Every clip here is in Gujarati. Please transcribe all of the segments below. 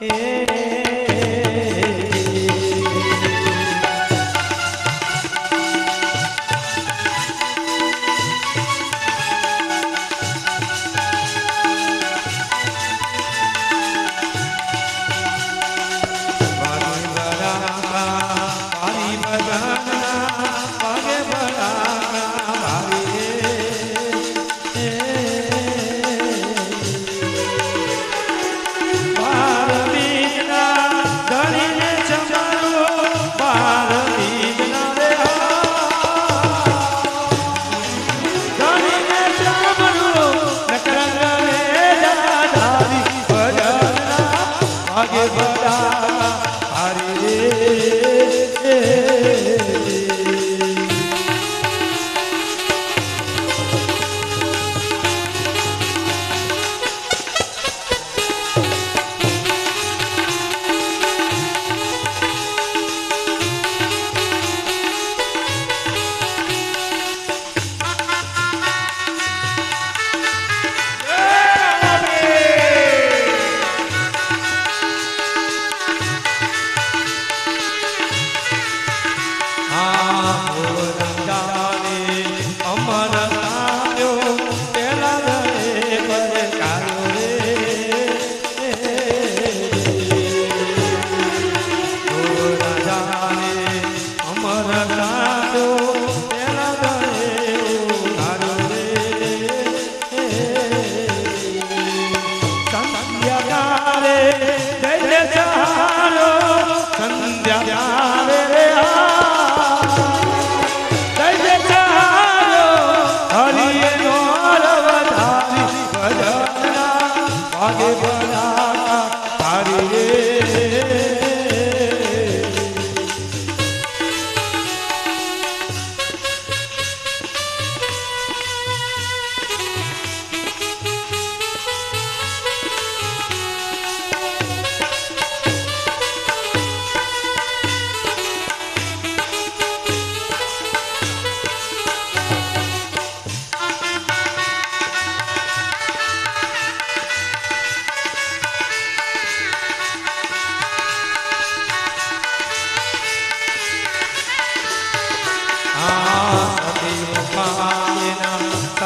હે.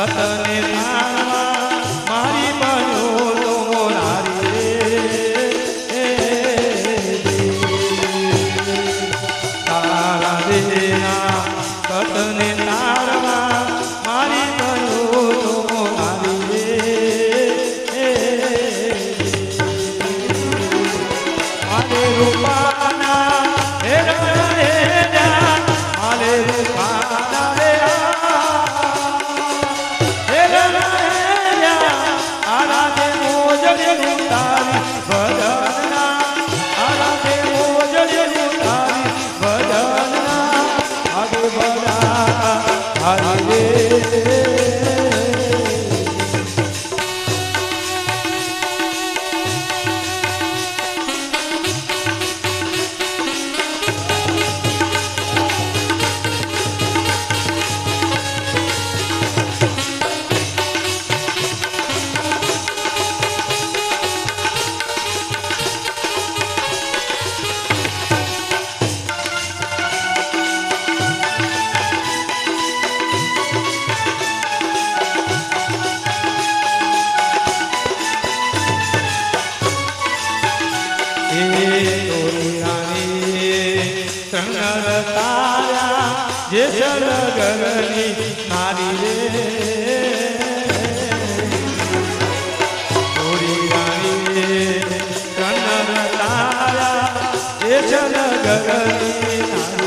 जाता શણગર તારા જે શણગરની મારી રે ગોરી રાણી રે શણગર તારા જે શણગરની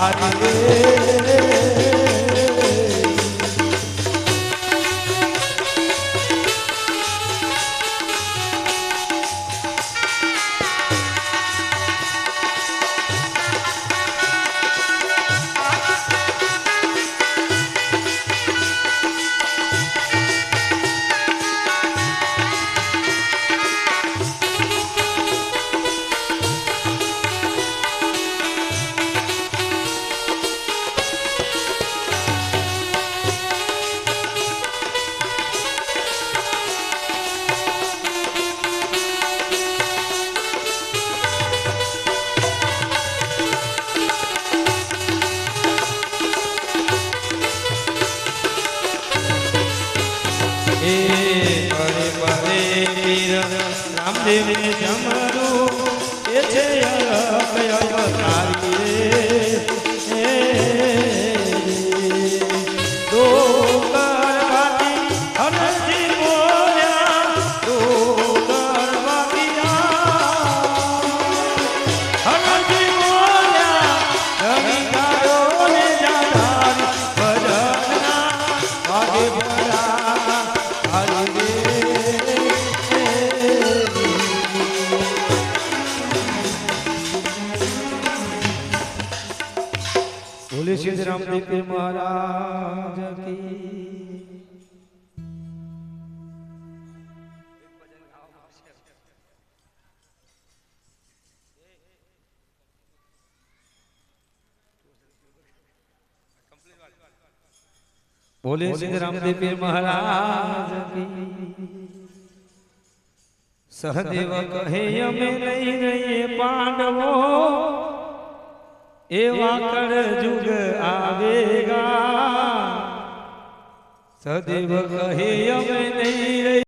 હારી હે હરે પરે પીર રામદેવ જમરું એ છે અલગ અવતારી बोले श्री राम रामदेव महाराज की। बोले श्री रामदेव महाराज की। सहदेव कहे हमें नहीं रहे पांडवों એવા કળ જુગ આવેગા. સદેવ કહે અમે નહીં